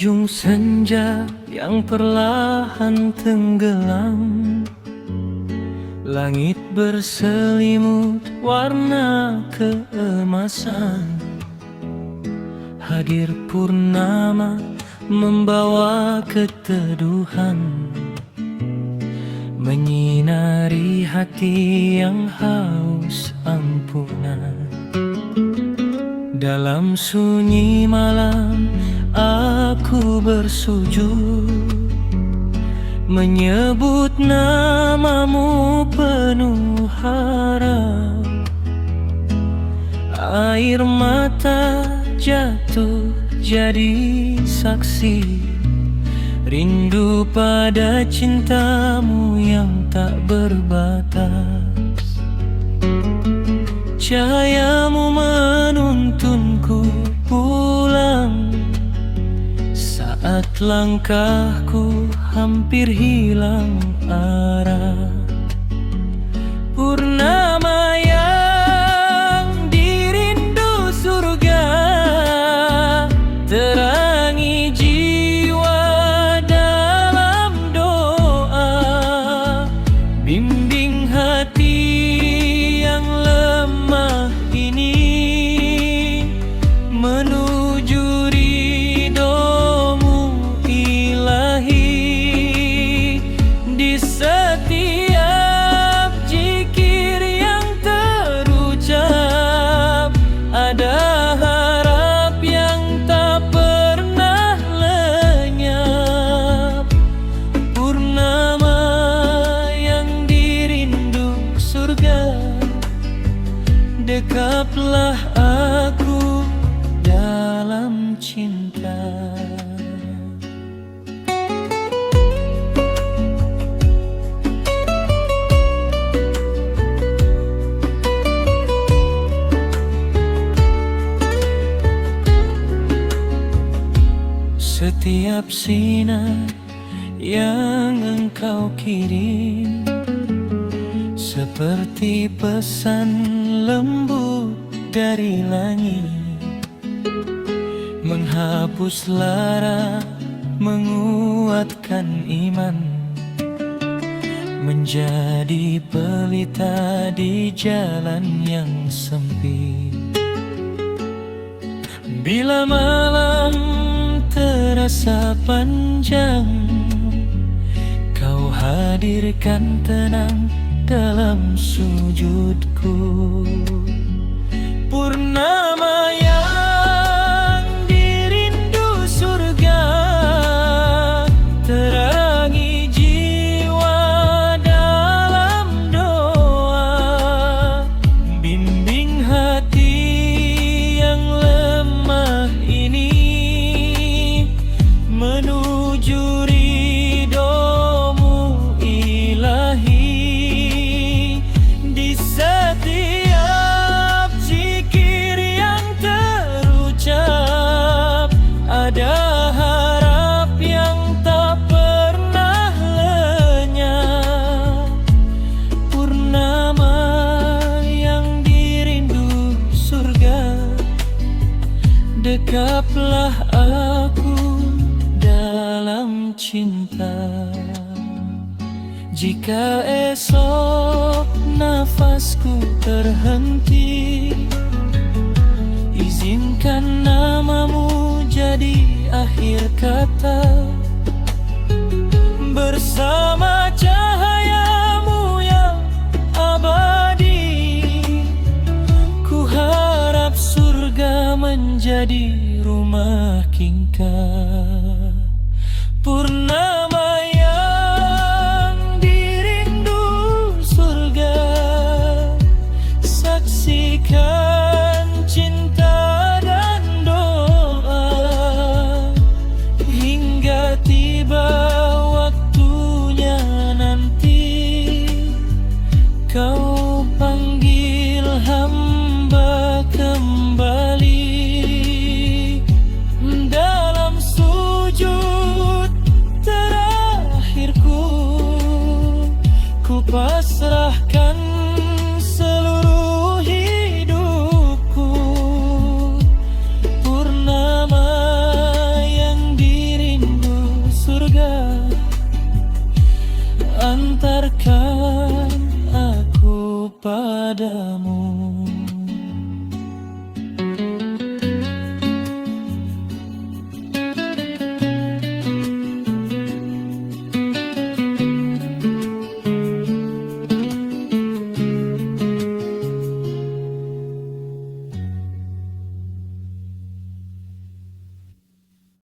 Senja yang perlahan tenggelam. Langit berselimut warna keemasan. Hadir purnama membawa keteduhan. Menyinari hati yang haus ampunan. Dalam sunyi malam bersujud Menyebut namamu penuh harap. Air mata jatuh jadi saksi Rindu pada cintamu yang tak berbatas. Cahayamu langkahku hampir hilang arah Dekaplah aku dalam cinta. Setiap sinar yang engkau kirim Seperti pesan lembut dari langit. Menghapus lara, menguatkan iman. Menjadi pelita di jalan yang sempit. Bila malam terasa panjang Kau hadirkan tenang dalam sujudku Purnama Dekaplah aku dalam cinta. Jika esok nafasku terhenti Izinkan namamu jadi akhir kata. Bersama menjadi rumah tingkah Purnama yang dirindu surga. Saksikan cinta dan doa. Hingga tiba waktunya nanti Kau Pasrahkan seluruh hidupku. Purnama yang dirindu surga Antarkan aku padamu.